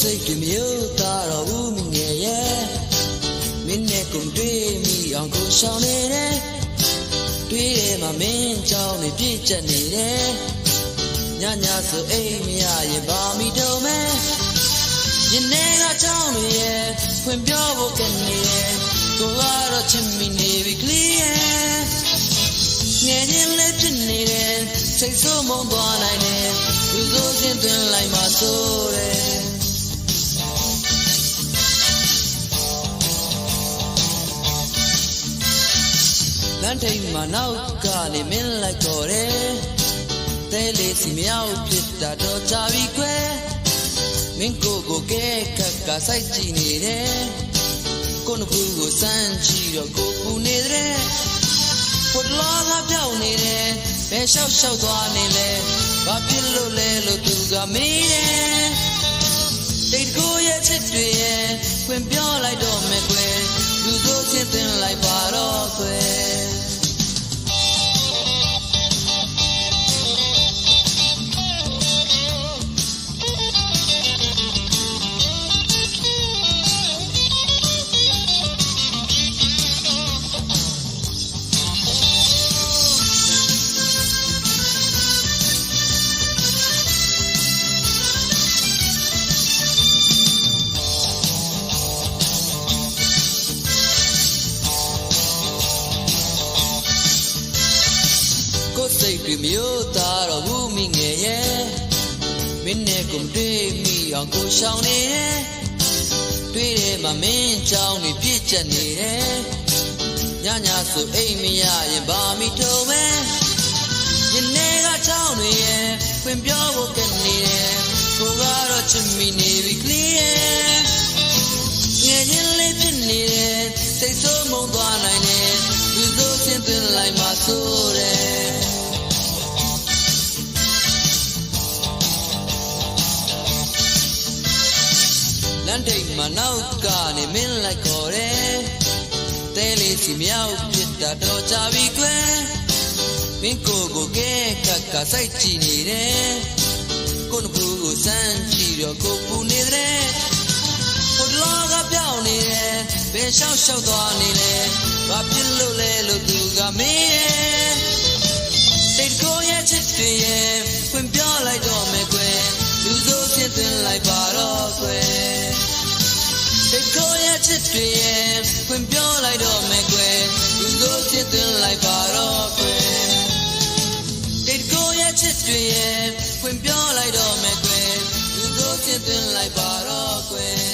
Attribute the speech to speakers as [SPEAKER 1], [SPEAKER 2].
[SPEAKER 1] စိတ်တွေမျိုးသားတော်ဦးမငယ်ရဲ့မင်းနဲ့ကုန်တွေ့မိအောင်ကိုရှောင်နေတယ်တွေ့တယ်မှာမင်းကြောင့်နေပြည့်ကျက်နေတယ်ညညဆိုအိမ်မရရင်ဘာမီတော့မဲရင်ထဲကကြောင်းတွေရဲ့ဖွင့်ပြောဖို့ကနေရဲ့ကိုကတော့ချင်မိနေပြီကလေးရဲ့ငယ်ချင်းလေးဖြစ်နေတယ်စိတ်ဆိုးမုန်းသွားနိုင်တယ်လူဆိုးချင်းသွင်းလိုက်မှဆိုတယ် လမ်းထိပ်မှာနောက်ကနေမင်းလိုက်ခေါ်တယ်တဲလေးစီမြောက်ဖြစ်တာတော့ကြပြီကွယ်မင်းကိုကိုကဲခက်ကစိုက်ကြည့်နေတယ်ကိုနှခုကိုစမ်းကြည့်တော့ကိုပူနေတယ်ဖုတ်လာကပြောင်းနေတယ်ဘယ်လျှောက်လျှောက်သွားနေလဲဘာဖြစ်လို့လဲလို့သူကမေးတယ်တိတ်ကိုရဲ့ချစ်တွေရဲ့ခွင်ပြောလိုက်တော့ ကိုယ်စိတ်တွေမျိုးသားတော့ဘူးမိငယ်ရဲ့မင်းနဲ့ကုန်တွေ့မိအောင်ကိုရှောင်နေတယ်တွေ့တယ်မှာမင်းကြောင်းနေပြည့်ကျက်နေတယ်ညညဆိုအိမ်မရရင်ဘာမီထုံးမဲရင်ထဲကကြောင်းတွေရဲ့ဖွင့်ပြောဖို့ကနေတယ်ကိုကတော့ချစ်မိနေပြီကလေးရဲ့ငယ်ချင်းလေးဖြစ်နေတယ်စိတ်ဆိုးမုန်းသွားနိုင်တယ်လူဆိုးချင်းသွင်းလိုက် လမ်းတိတ်မှာနောက်ကနေမင်းလိုက်ခေါ်တယ်တဲလေးစီမြောက်ဖြစ်တာတော့ကြပြီကွယ်မင်းကိုကိုကဲကကစိုက်ကြည့်နေတယ်ကိုနှဘူးကိုစမ်းကြည့်တော့ကိုပူနေတယ်ဟိုလောကပြောင်းနေတယ်ဘယ်လျှောက်လျှောက်သွားနေလဲဘာဖြစ်လို့လဲလို့သူကမေးတယ်တိတ်ကိုရဲ့ချစ်တွေရဲ့ဖွင့်ပြော စ်တွေရဲ့ခွင်ပြောလိုက်တော့မယ်ကွယ်လူတို့ချစ်သွင်းလိုက်ပါတော့ကွယ်ဒီကိုရဲ့ချစ်တွေရဲ့ခွင်ပြောလိုက်တော့မယ်ကွယ်လူတို့ချစ်သွင်းလိုက်ပါတော့ကွယ်